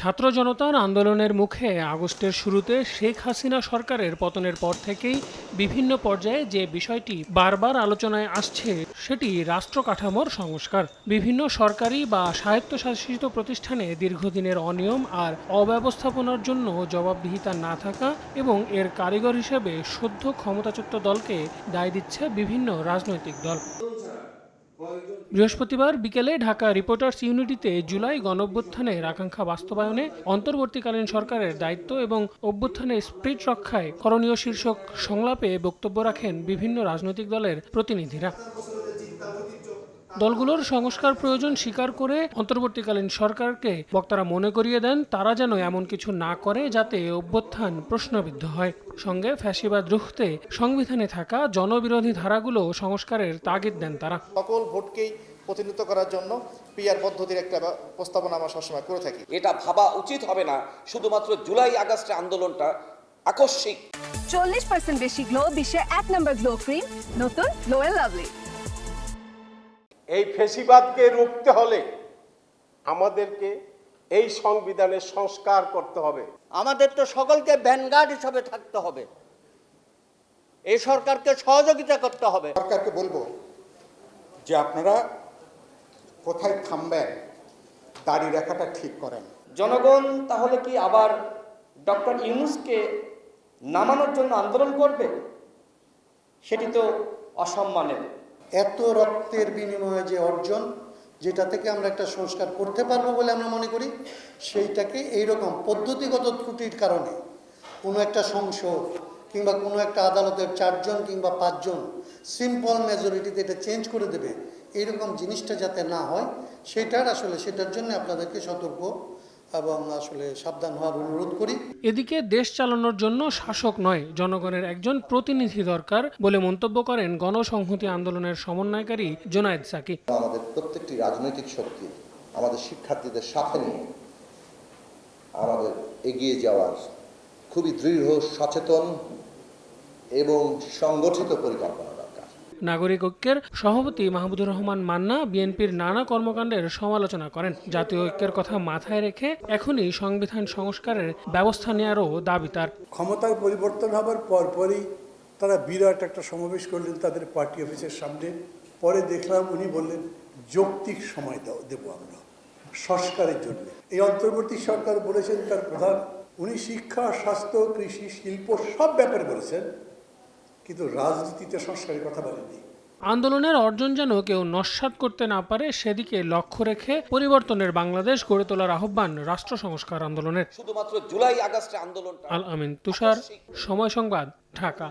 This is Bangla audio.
ছাত্র জনতার আন্দোলনের মুখে আগস্টের শুরুতে শেখ হাসিনা সরকারের পতনের পর থেকেই বিভিন্ন পর্যায়ে যে বিষয়টি বারবার আলোচনায় আসছে, সেটি রাষ্ট্র কাঠামোর সংস্কার। বিভিন্ন সরকারি বা স্বায়ত্তশাসিত প্রতিষ্ঠানে দীর্ঘদিনের অনিয়ম আর অব্যবস্থাপনার জন্য জবাবদিহিতা না থাকা এবং এর কারিগর হিসেবে সদ্য ক্ষমতাচ্যুত দলকে দায় দিচ্ছে বিভিন্ন রাজনৈতিক দল। বৃহস্পতিবার বিকেলে ঢাকা রিপোর্টার্স ইউনিটিতে জুলাই গণঅভ্যুত্থানের আকাঙ্ক্ষা বাস্তবায়নে অন্তর্বর্তীকালীন সরকারের দায়িত্ব এবং অভ্যুত্থানের স্প্রিট রক্ষায় করণীয় শীর্ষক সংলাপে বক্তব্য রাখেন বিভিন্ন রাজনৈতিক দলের প্রতিনিধিরা। দলগুলোর সংস্কার প্রয়োজন স্বীকার করে অন্তর্বর্তীকালীন সরকারকে বক্তারা মনে করিয়ে দেন তারা যেন এমন কিছু না করে যাতে অভ্যুত্থান প্রশ্নবিদ্ধ হয়। সঙ্গে ফ্যাসিবাদ রুখতে সংবিধানে থাকা জনবিরোধী ধারাগুলো সংস্কারের তাগিদ দেন তারা। সকল ভোটকেই প্রতিনিধিত্ব করার জন্য পিআর পদ্ধতির একটা প্রস্তাবনা আমরা সবসময় করে থাকি। এটা ভাবা উচিত হবে না শুধুমাত্র জুলাই আগস্টের আন্দোলনটা আকস্মিক। চল্লিশ পার্সেন্ট বেশি গ্লো বিশ্বের এক নম্বর গ্লো ক্রিম নতুন গ্লো এন্ড লাভলি। এই ফেসিবাদকে রুখতে হলে আমাদেরকে এই সংবিধানের সংস্কার করতে হবে। আমাদের তো সকলকে ভ্যানগার্ড হিসাবে থাকতে হবে। এই সরকারকে সহযোগিতা করতে হবে। সরকারকে বলব যে আপনারা কোথায় থামবেন দাড়ি রেখাটা ঠিক করেন। জনগণ তাহলে কি আবার ডক্টর ইউনুসকে নামানোর জন্য আন্দোলন করবে? সেটি তো অসম্মানের। এত রক্তের বিনিময়ে যে অর্জন, যেটা থেকে আমরা একটা সংস্কার করতে পারব বলে আমরা মনে করি, সেইটাকে এইরকম পদ্ধতিগত ত্রুটির কারণে কোনো একটা সংসদ কিংবা কোনো একটা আদালতের চারজন কিংবা পাঁচজন সিম্পল মেজরিটিতে এটা চেঞ্জ করে দেবে, এইরকম জিনিসটা যাতে না হয়, সেটার আসলে সেটার জন্য আপনাদেরকে সতর্ক এবং আসলে সাবধান হওয়ার অনুরোধ করি। এদিকে দেশ চালানোর জন্য শাসক নয় জনগণের একজন প্রতিনিধি দরকার বলে মন্তব্য করেন গণসংহতি আন্দোলনের সমন্বয়কারী জোনায়েদ সাকি। আমাদের প্রত্যেকটি রাজনৈতিক শক্তি আমাদের শিক্ষার্থীদের সাথে নিয়ে আমাদের এগিয়ে যাওয়ার খুবই দৃঢ় সচেতন এবং সংগঠিত পরিকল্পনা নাগরিক ঐক্যের সভাপতি মাহমুদুর রহমান মান্না বিএনপির নানা কর্মকাণ্ডের সমালোচনা করেন। জাতীয় ঐক্যের কথা মাথায় রেখে এখনই সংবিধান সংস্কারের ব্যবস্থা নেওয়ারও দাবি তার। ক্ষমতার পরিবর্তন হবার পরপরই তারা বিরাট একটা সমাবেশ করলেন তাদের পার্টি অফিসের সামনে। পরে দেখলাম উনি বললেন, যৌক্তিক সময় দাও, দেবো আমরা সংস্কারের জন্য। এই অন্তর্বর্তী সরকার বলেছেন তার প্রধান। উনি শিক্ষা, স্বাস্থ্য, কৃষি, শিল্প সব ব্যাপারে বলেছেন। কিন্তু রাজনীতিতে সংস্কারের কথা বলেনি আন্দোলনের অর্জন যেন কেউ নস্বাত করতে না পারে সেদিকে লক্ষ্য রেখে পরিবর্তনের বাংলাদেশ গড়ে তোলার আহ্বান রাষ্ট্র সংস্কার আন্দোলনের। শুধুমাত্র জুলাই আগস্টে আন্দোলন আল আমিন তুষার সময় সংবাদ ঢাকা।